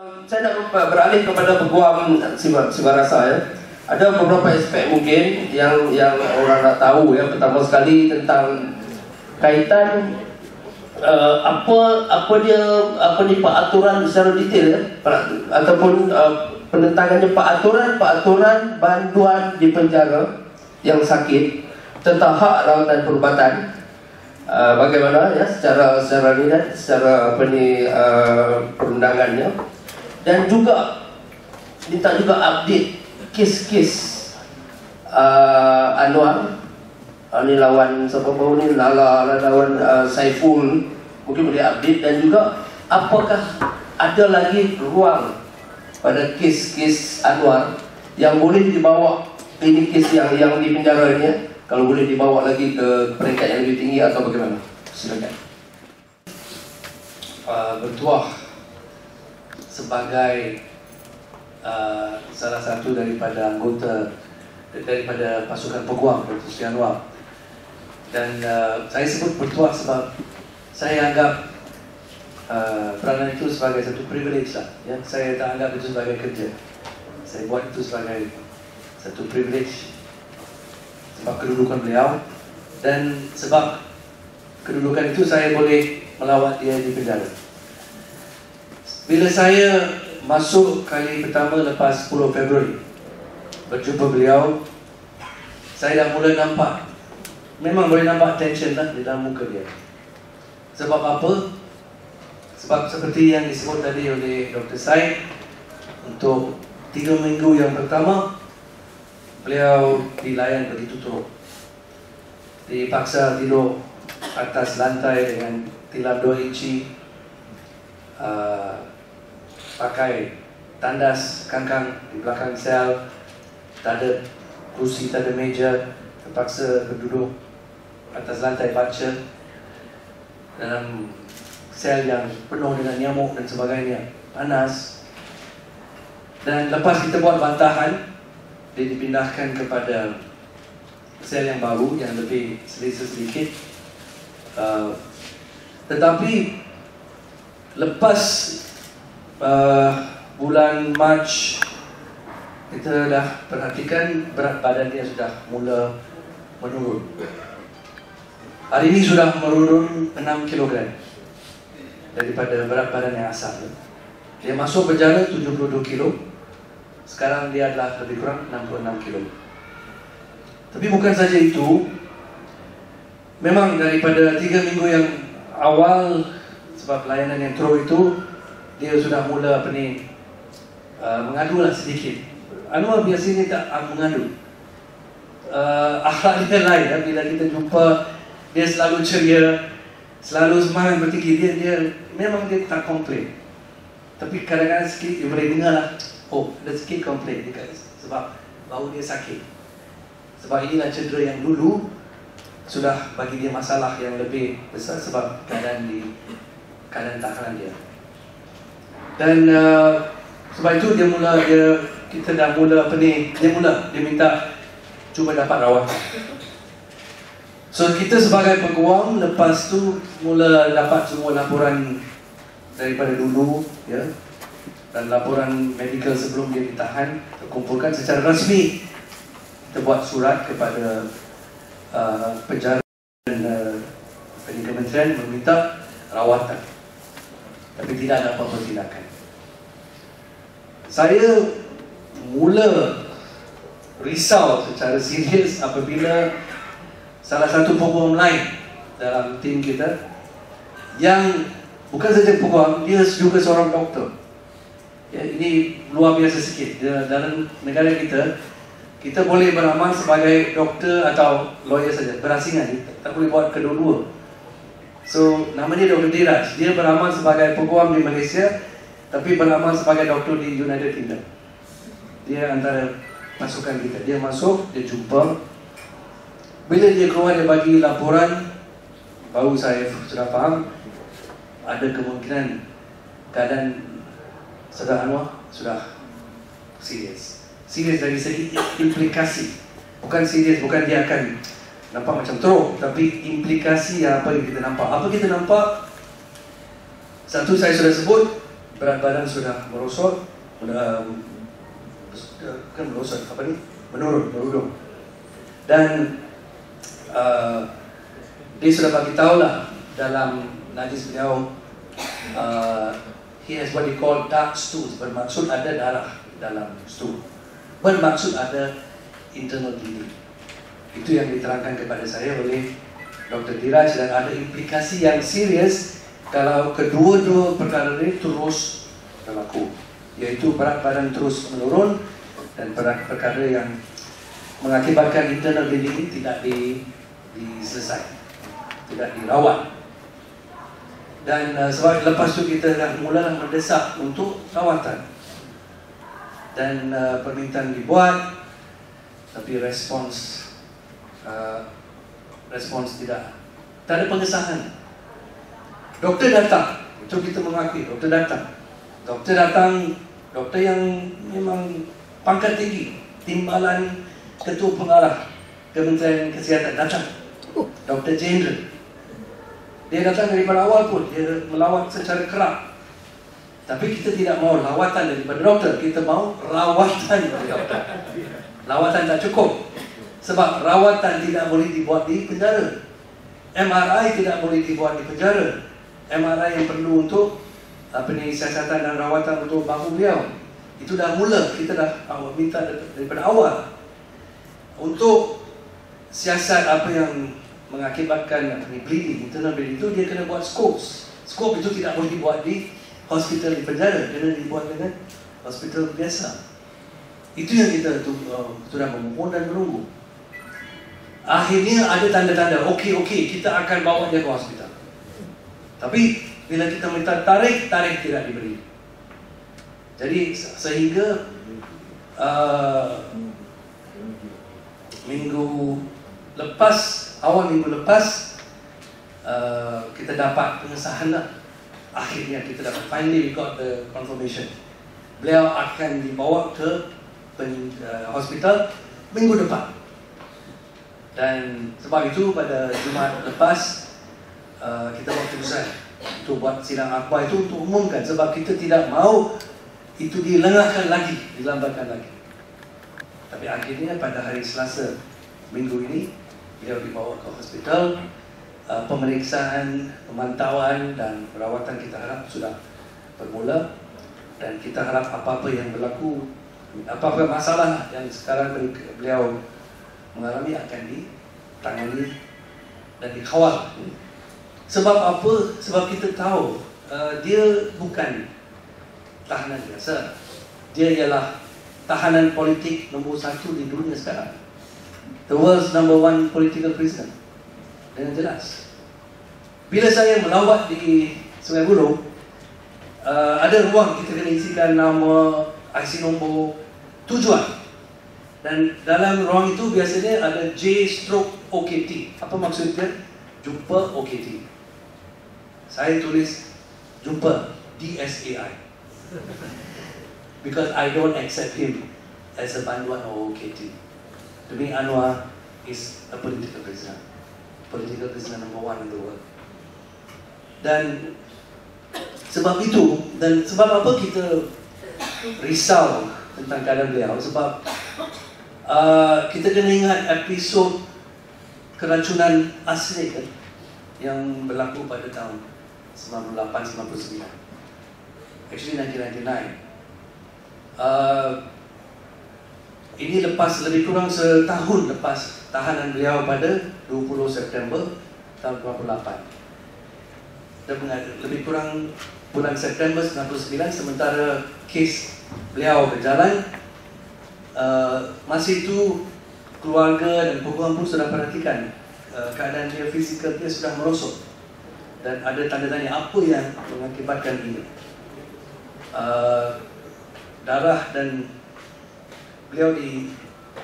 Saya nak beralih kepada peguam Sibar, Sibarasa ya. Ada beberapa aspek mungkin yang yang orang nak tahu ya. Pertama sekali tentang kaitan uh, apa apa dia apa ni peraturan secara detail ya ataupun uh, penentangannya peraturan peraturan bantuan di penjara yang sakit tentang hak rawatan perubatan uh, bagaimana ya secara secara ni dan secara apa ni uh, perundangannya dan juga minta juga update kes-kes uh, Anwar. Uh, ni lawan siapa baru ni? Lala lawan uh, Saiful. Mungkin boleh update. Dan juga apakah ada lagi ruang pada kes-kes Anwar yang boleh dibawa ini kes yang yang di penjara ini kalau boleh dibawa lagi ke peringkat yang lebih tinggi atau bagaimana? Silakan. Uh, bertuah sebagai uh, salah satu daripada anggota daripada pasukan peguam Dr. Sri Anwar dan uh, saya sebut bertuah sebab saya anggap uh, peranan itu sebagai satu privilege lah ya. saya tak anggap itu sebagai kerja saya buat itu sebagai satu privilege sebab kedudukan beliau dan sebab kedudukan itu saya boleh melawat dia di penjara bila saya masuk kali pertama lepas 10 Februari berjumpa beliau saya dah mula nampak memang boleh nampak tension lah di dalam muka dia sebab apa? sebab seperti yang disebut tadi oleh Dr. Said untuk 3 minggu yang pertama beliau dilayan begitu teruk dipaksa tidur atas lantai dengan tilam 2 inci uh, pakai tandas kangkang di belakang sel tak ada kursi, tak ada meja terpaksa berduduk atas lantai baca dalam sel yang penuh dengan nyamuk dan sebagainya. Panas. Dan lepas kita buat bantahan dia dipindahkan kepada sel yang baru yang lebih selesa sedikit. Uh, tetapi lepas uh, bulan Mac kita dah perhatikan berat badan dia sudah mula menurun. Hari ini sudah menurun 6 kg daripada berat badan yang asal. Dia masuk berjalan 72 kg. Sekarang dia adalah lebih kurang 66 kg. Tapi bukan saja itu, memang daripada 3 minggu yang awal sebab pelayanan yang teruk itu dia sudah mula apa ni uh, mengadu lah sedikit. Anwar biasanya tak uh, mengadu. Uh, akhlak dia lain ya. bila kita jumpa dia selalu ceria, selalu semangat bertinggi dia dia memang dia tak komplain. Tapi kadang-kadang sikit dia boleh dengar lah, oh ada sikit komplain dia sebab bau dia sakit. Sebab inilah cedera yang dulu sudah bagi dia masalah yang lebih besar sebab keadaan di keadaan takaran dia. Dan uh, sebab itu dia mula dia kita dah mula apa ni dia mula dia minta cuba dapat rawatan. So kita sebagai peguam lepas tu mula dapat semua laporan daripada dulu ya. Dan laporan medical sebelum dia ditahan terkumpulkan secara rasmi kita buat surat kepada uh, penjara dan uh, kementerian meminta rawatan tapi tidak ada apa-apa tindakan saya mula risau secara serius apabila salah satu peguam lain dalam tim kita yang bukan saja peguam, dia juga seorang doktor. Ya, ini luar biasa sikit. Dalam negara kita, kita boleh beramal sebagai doktor atau lawyer saja, berasingan. Tak boleh buat kedua-dua. So, nama dia Dr. Diraj. Dia beramal sebagai peguam di Malaysia tapi beramal sebagai doktor di United Kingdom. Dia antara pasukan kita. Dia masuk, dia jumpa. Bila dia keluar, dia bagi laporan. Baru saya sudah faham. Ada kemungkinan keadaan Saudara Anwar sudah serius. Serius dari segi implikasi. Bukan serius, bukan dia akan nampak macam teruk. Tapi implikasi apa yang kita nampak. Apa kita nampak? Satu saya sudah sebut, berat badan sudah merosot, sudah kan merosot apa ni? Menurun, merudum. Dan uh, dia sudah bagi tahu lah dalam najis beliau uh, he has what he call dark stools bermaksud ada darah dalam stool bermaksud ada internal bleeding itu yang diterangkan kepada saya oleh Dr. Diraj dan ada implikasi yang serius kalau kedua-dua perkara ini terus berlaku iaitu berat badan terus menurun dan perkara yang mengakibatkan internal bleeding ini tidak di, diselesaikan tidak dirawat dan uh, sebab lepas tu kita dah mula mendesak untuk rawatan dan uh, permintaan dibuat tapi respons uh, respons tidak. Tak ada pengesahan. Doktor datang. Itu kita mengakui doktor datang. Doktor datang doktor yang memang pangkat tinggi timbalan ketua pengarah Kementerian Kesihatan datang. Doktor Jenderal dia datang daripada awal pun dia melawat secara kerap. Tapi kita tidak mau lawatan daripada doktor, kita mau rawatan daripada doktor. Lawatan tak cukup. Sebab rawatan tidak boleh dibuat di penjara. MRI tidak boleh dibuat di penjara. MRI yang perlu untuk apa ni siasatan dan rawatan untuk bahu beliau. Itu dah mula kita dah minta daripada awal. Untuk siasat apa yang mengakibatkan apa ni bleeding internal bleeding itu dia kena buat scopes scope itu tidak boleh dibuat di hospital di penjara kena dibuat dengan hospital biasa itu yang kita tu, uh, sudah memohon dan menunggu akhirnya ada tanda-tanda okey okey kita akan bawa dia ke hospital tapi bila kita minta tarik tarik tidak diberi jadi sehingga uh, minggu lepas awal minggu lepas uh, kita dapat pengesahan lah. Akhirnya kita dapat finally we got the confirmation. Beliau akan dibawa ke pen, uh, hospital minggu depan. Dan sebab itu pada Jumaat lepas uh, kita buat keputusan untuk buat sidang akhbar itu untuk umumkan. Sebab kita tidak mahu itu dilengahkan lagi, dilambatkan lagi. Tapi akhirnya pada hari Selasa minggu ini beliau dibawa ke hospital. Uh, pemeriksaan, pemantauan dan perawatan kita harap sudah bermula. Dan kita harap apa-apa yang berlaku apa-apa masalah yang sekarang beliau mengalami akan ditangani dan dikawal sebab apa? sebab kita tahu uh, dia bukan tahanan biasa dia ialah tahanan politik nombor satu di dunia sekarang the world's number one political prisoner. Dengan jelas. Bila saya melawat di Sungai Buloh, uh, ada ruang kita kena isikan nama, IC nombor, tujuan. Dan dalam ruang itu biasanya ada J stroke OKT. Apa maksudnya? Jumpa OKT. Saya tulis jumpa DSAI. Because I don't accept him as a banduan or OKT. To me, Anwar is a political prisoner. Political prisoner number one in the world. Dan sebab itu, dan sebab apa kita risau tentang keadaan beliau? Sebab uh, kita kena ingat episod keracunan asli kan, yang berlaku pada tahun 98-99. Actually 1999. Uh, ini lepas lebih kurang setahun lepas tahanan beliau pada 20 September tahun 28. Dan lebih kurang bulan September 99 sementara kes beliau berjalan uh, masih itu keluarga dan peguam pun sudah perhatikan uh, keadaan dia fizikal dia sudah merosot. Dan ada tanda tanya apa yang mengakibatkan ini uh, darah dan beliau di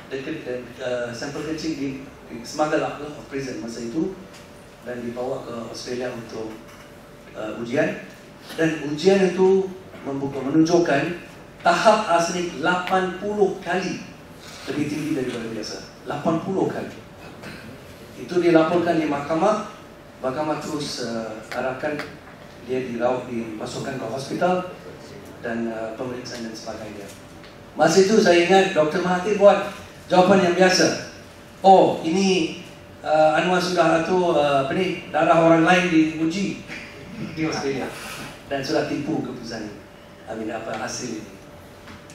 dekat dan uh, sampel kecil di, di smuggle lah of prison masa itu. Dan dibawa ke Australia untuk uh, ujian. Dan ujian itu membuka menunjukkan tahap asli 80 kali lebih tinggi daripada biasa 80 kali itu dilaporkan di mahkamah mahkamah terus uh, arahkan dia dirawat dimasukkan ke hospital dan uh, pemeriksaan dan sebagainya. Masa itu saya ingat Dr. Mahathir buat jawapan yang biasa. Oh, ini uh, Anwar sudah tu uh, apa ni darah orang lain diuji di Australia dan sudah tipu keputusan ini. Apa hasil ini.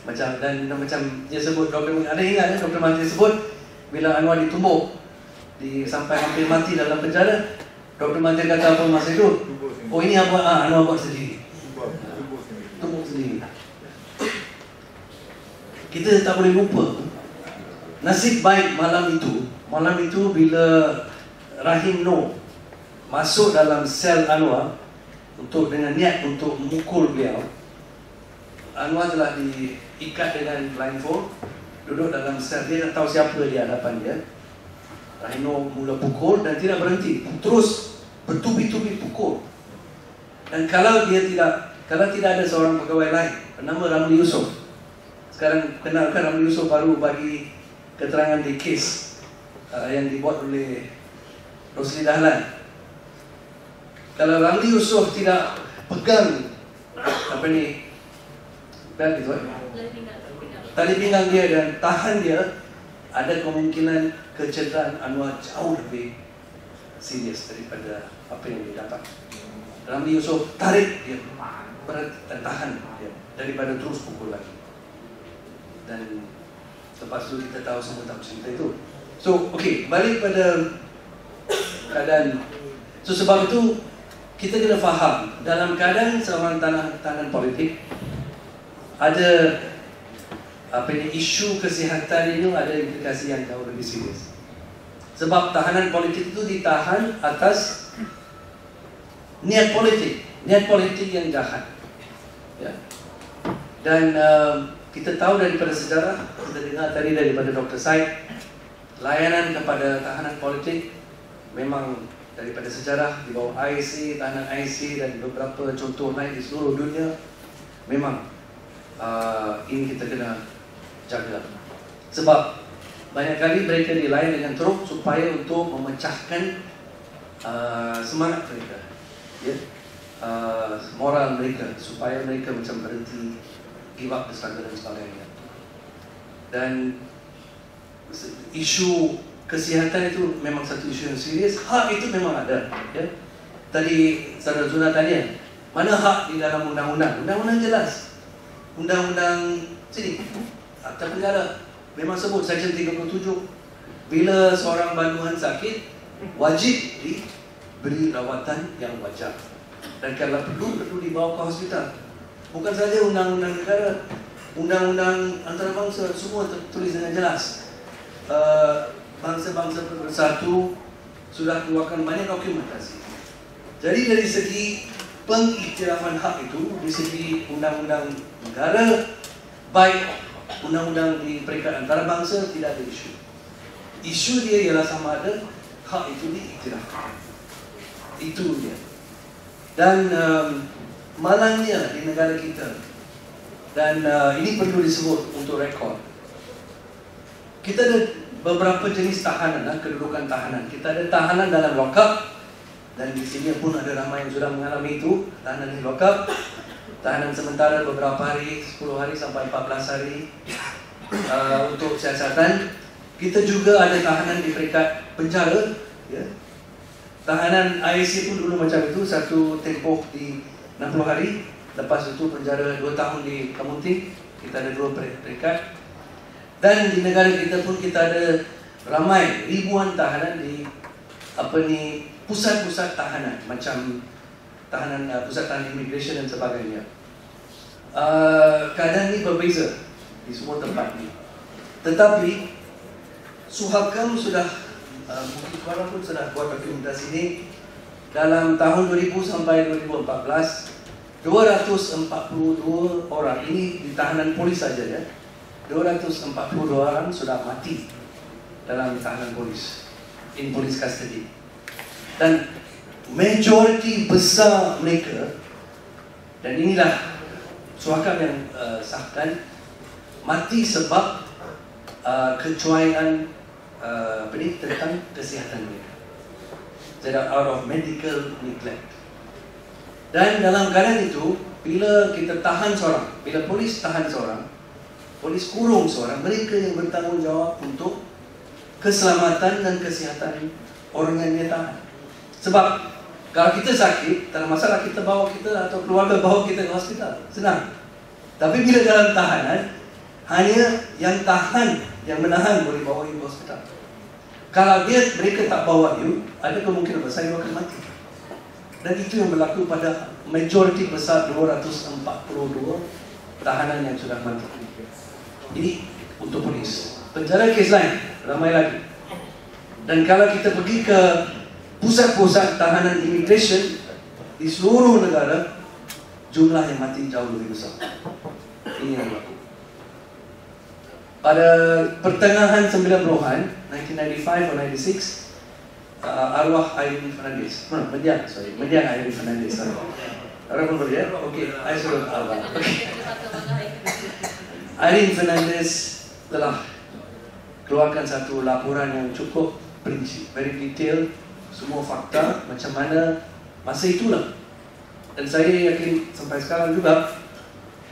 Macam dan, dan macam dia sebut Dr. ada ingat ya Dr. Mahathir sebut bila Anwar ditumbuk di sampai hampir mati dalam penjara Dr. Mahathir kata apa masa itu? Oh ini apa? Ah, Anwar buat sendiri. Tumbuk sendiri. Kita tak boleh lupa Nasib baik malam itu Malam itu bila Rahim Noh Masuk dalam sel Anwar Untuk dengan niat untuk memukul beliau Anwar telah diikat dengan blindfold Duduk dalam sel. Dia tak tahu siapa di hadapan dia. Rahim Noh mula pukul dan tidak berhenti. Terus bertubi-tubi pukul. Dan kalau dia tidak Kalau tidak ada seorang pegawai lain Bernama Ramli Yusof. Sekarang kenalkan Ramli Yusof baru bagi keterangan di kes uh, yang dibuat oleh Rosli Dahlan. Kalau Ramli Yusof tidak pegang apa ni bel itu eh? tali pinggang dia dan tahan dia ada kemungkinan kecederaan Anwar jauh lebih serius daripada apa yang dia dapat. Ramli Yusof tarik dia berat dan tahan dia daripada terus pukul lagi dan lepas tu kita tahu semua tak cerita itu. So, okay, balik pada keadaan. So, sebab itu kita kena faham dalam keadaan seorang tanah tahanan politik ada apa ini isu kesihatan itu ada implikasi yang jauh lebih serius. Sebab tahanan politik itu ditahan atas niat politik, niat politik yang jahat. Ya. Dan uh, kita tahu daripada sejarah, kita dengar tadi daripada Dr. Said, layanan kepada tahanan politik memang daripada sejarah di bawah IC, tahanan IC dan beberapa contoh lain di seluruh dunia memang uh, ini kita kena jaga. Sebab banyak kali mereka dilayan dengan teruk supaya untuk memecahkan uh, semangat mereka. Ya? Uh, moral mereka supaya mereka macam berhenti give up struggle dan sebagainya. Dan isu kesihatan itu memang satu isu yang serius. Hak itu memang ada. Ya? Tadi Saudara Zuna tanya, mana hak di dalam undang-undang? Undang-undang jelas. Undang-undang sini, Akta Penjara memang sebut Seksyen 37 bila seorang banduhan sakit wajib diberi rawatan yang wajar dan kalau perlu perlu dibawa ke hospital Bukan saja undang-undang negara, undang-undang antarabangsa semua tertulis dengan jelas. Uh, bangsa-bangsa bersatu sudah keluarkan banyak dokumentasi. Jadi dari segi pengiktirafan hak itu, di segi undang-undang negara, baik undang-undang di peringkat antarabangsa tidak ada isu. Isu dia ialah sama ada hak itu diiktirafkan. Itu dia. Dan um, malangnya di negara kita dan uh, ini perlu disebut untuk rekod kita ada beberapa jenis tahanan uh, kedudukan tahanan kita ada tahanan dalam lockup dan di sini pun ada ramai yang sudah mengalami itu tahanan di lockup tahanan sementara beberapa hari 10 hari sampai 14 hari uh, untuk siasatan. Kita juga ada tahanan di peringkat penjara ya. tahanan IAC pun dulu macam itu satu tempoh di 60 hari. Lepas itu penjara 2 tahun di Kamunting Kita ada dua peringkat. Dan di negara kita pun kita ada Ramai ribuan tahanan di Apa ni Pusat-pusat tahanan Macam tahanan uh, pusat tahanan immigration dan sebagainya. Uh, Keadaan ini berbeza Di semua tempat ini Tetapi Suhakam sudah uh, Mungkin Kuala pun sudah buat dokumentasi ini dalam tahun 2000 sampai 2014 242 orang ini di tahanan polis saja ya 242 orang sudah mati dalam tahanan polis in police custody dan majoriti besar mereka dan inilah suaka yang uh, sahkan mati sebab uh, kecuaian uh, tentang kesihatan mereka that are out of medical neglect. Dan dalam keadaan itu, bila kita tahan seorang, bila polis tahan seorang, polis kurung seorang, mereka yang bertanggungjawab untuk keselamatan dan kesihatan orang yang dia tahan. Sebab kalau kita sakit, tak masalah kita bawa kita atau keluarga bawa kita ke hospital. Senang. Tapi bila dalam tahanan, hanya yang tahan, yang menahan boleh bawa you ke hospital. Kalau dia mereka tak bawa you, ada kemungkinan besar you akan mati. Dan itu yang berlaku pada majoriti besar 242 tahanan yang sudah mati. Ini untuk polis. Penjara kes lain, ramai lagi. Dan kalau kita pergi ke pusat-pusat tahanan immigration di seluruh negara, jumlah yang mati jauh lebih besar. Ini yang berlaku. Pada pertengahan 90-an, 1995 atau 96, uh, arwah Irene Fernandez. Mana? Median, sorry. Median Irene Fernandez. Orang pun boleh ya? Okey, saya suruh arwah. Okay. Irene Fernandez telah keluarkan satu laporan yang cukup prinsip, very detail, semua fakta macam mana masa itulah. Dan saya yakin sampai sekarang juga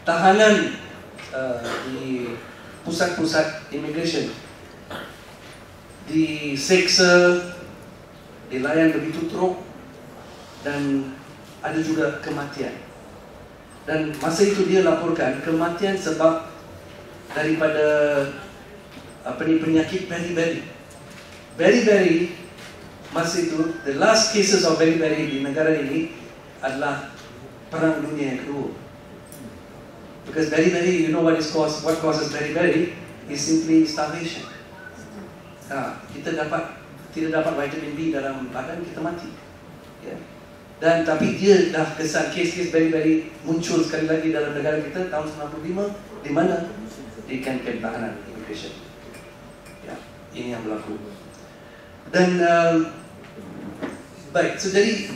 tahanan uh, di pusat-pusat immigration diseksa dilayan begitu teruk dan ada juga kematian. Dan masa itu dia laporkan kematian sebab daripada apa ni penyakit beri-beri. Beri-beri masa itu the last cases of beri-beri di negara ini adalah perang dunia yang kedua. Because beri-beri, you know what is cause, what causes beri-beri is simply starvation. Ha, kita dapat tidak dapat vitamin B dalam badan kita mati. Ya. Dan tapi dia dah kesan kes-kes very-very muncul sekali lagi dalam negara kita tahun 95 di mana di kamp-kamp tahanan immigration. Ya, ini yang berlaku. Dan uh, baik, so jadi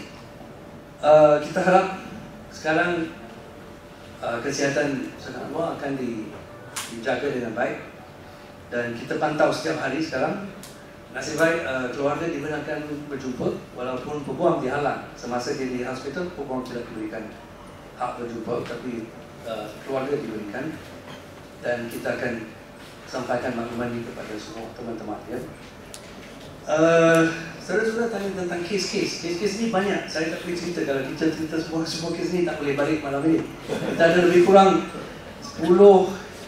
uh, kita harap sekarang uh, kesihatan sekarang akan dijaga dengan baik. Dan kita pantau setiap hari sekarang Nasib baik uh, keluarga dibenarkan berjumpa walaupun peguam dihalang. Semasa dia di hospital peguam tidak diberikan hak berjumpa tapi uh, keluarga diberikan. Dan kita akan sampaikan makluman ini kepada semua teman-teman ya. Saudara-saudara tanya tentang kes-kes. Kes-kes ni banyak. Saya tak boleh cerita. Kalau kita cerita semua semua kes ni Tak boleh balik malam ini Kita ada lebih kurang 10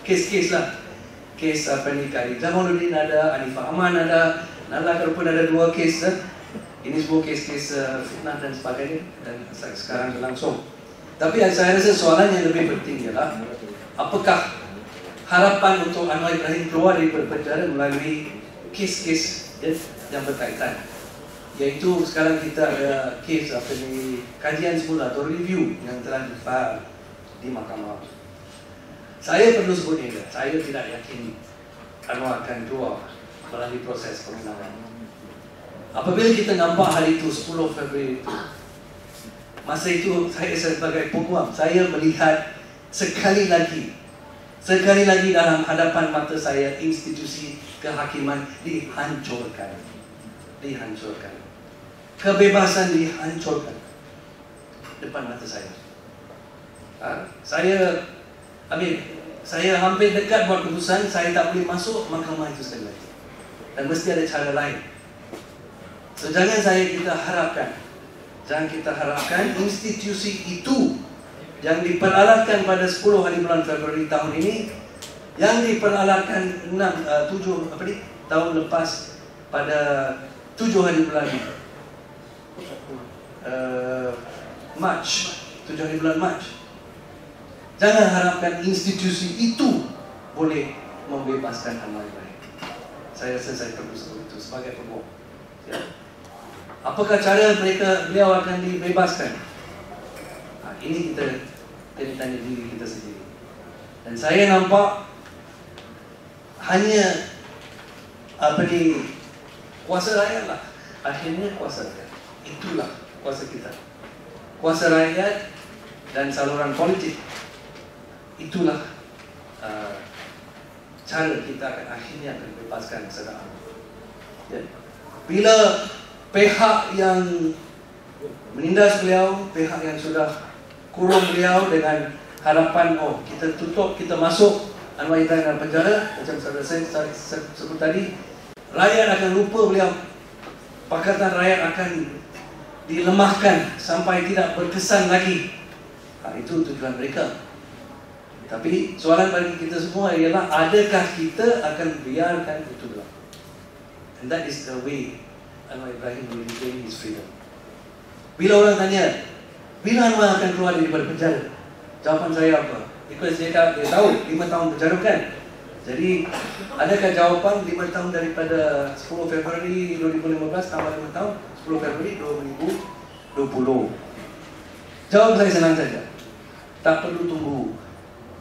kes-kes lah. Kes apa ni Kari Jamaluddin ada Anifah Aman ada Nala kalau pun ada dua kes eh? Ini semua kes-kes uh, fitnah dan sebagainya. Dan sekarang berlangsung. Tapi saya rasa soalan yang lebih penting ialah Apakah harapan untuk Anwar Ibrahim keluar dari penjara melalui kes-kes ya, yang berkaitan Iaitu sekarang kita ada kes apa ni kajian semula atau review yang telah difaham di mahkamah Saya perlu sebut ini, saya tidak yakin Anwar akan keluar melalui proses pengenalan. Apabila kita nampak hari itu 10 Februari itu, masa itu saya sebagai peguam, saya melihat sekali lagi, sekali lagi dalam hadapan mata saya institusi kehakiman dihancurkan, dihancurkan, kebebasan dihancurkan depan mata saya. Ha? Saya, Amin, saya hampir dekat buat keputusan, saya tak boleh masuk mahkamah itu sekali lagi dan mesti ada cara lain. So jangan saya kita harapkan, jangan kita harapkan institusi itu yang diperalatkan pada 10 hari bulan Februari tahun ini, yang diperalatkan 6, uh, 7 apa ni, tahun lepas pada 7 hari bulan uh, March, 7 hari bulan March. Jangan harapkan institusi itu boleh membebaskan amal ibadah saya rasa saya perlu sebut itu sebagai pembohong. Ya. Apakah cara mereka beliau akan dibebaskan? Ha, ini kita jadi tanya diri kita sendiri. Dan saya nampak hanya apa ni kuasa rakyat lah. Akhirnya kuasa rakyat. Itulah kuasa kita. Kuasa rakyat dan saluran politik. Itulah uh, cara kita akan akhirnya akan bebaskan sedang. Ya. Bila pihak yang menindas beliau, pihak yang sudah kurung beliau dengan harapan oh kita tutup kita masuk Anwar Ibrahim dalam penjara macam saudara saya sebut tadi rakyat akan lupa beliau. Pakatan rakyat akan dilemahkan sampai tidak berkesan lagi. Ha, itu tujuan mereka. Tapi soalan bagi kita semua ialah adakah kita akan biarkan itu berlaku? And that is the way Anwar Ibrahim will regain his freedom. Bila orang tanya bila Anwar akan keluar daripada penjara? Jawapan saya apa? Because dia, dah, dia tahu 5 tahun penjara kan? Jadi adakah jawapan 5 tahun daripada 10 Februari 2015 tambah 5 tahun? 10 Februari 2020 Jawab saya senang saja. Tak perlu tunggu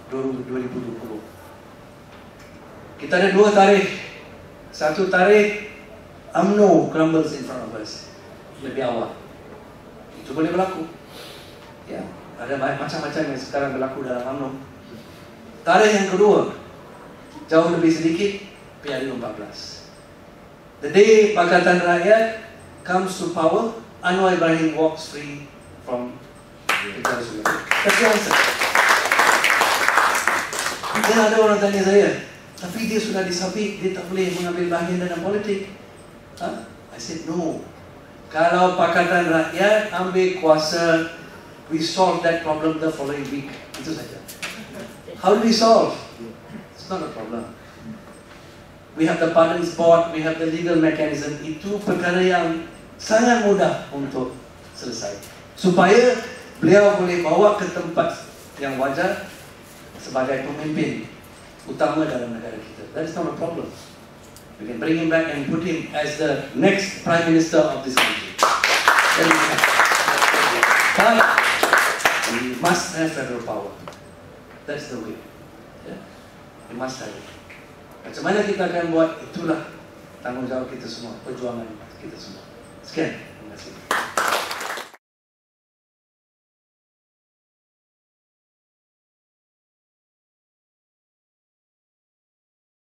2020 Kita ada dua tarikh. Satu tarikh UMNO crumbles in front of us Lebih awal. Itu boleh berlaku Ya ada macam-macam yang sekarang berlaku dalam UMNO. Tarikh yang kedua, jauh lebih sedikit, PRU 14. The day Pakatan Rakyat comes to power, Anwar Ibrahim walks free from Penjara Sungai. Answer. Dan ada orang tanya saya, tapi dia sudah disabit, dia tak boleh mengambil bahagian dalam politik. Huh? I said, no. Kalau Pakatan Rakyat ambil kuasa we solve that problem the following week. Itu saja. How do we solve? It's not a problem. We have the pardons board, we have the legal mechanism. Itu perkara yang sangat mudah untuk selesai. Supaya beliau boleh bawa ke tempat yang wajar sebagai pemimpin utama dalam negara kita. That is not a problem. We can bring him back and put him as the next prime minister of this country. But we must have federal power. That's the way. Yeah? We must have it. Macam mana kita akan buat itulah tanggungjawab kita semua, perjuangan kita semua. Sekian. Terima kasih.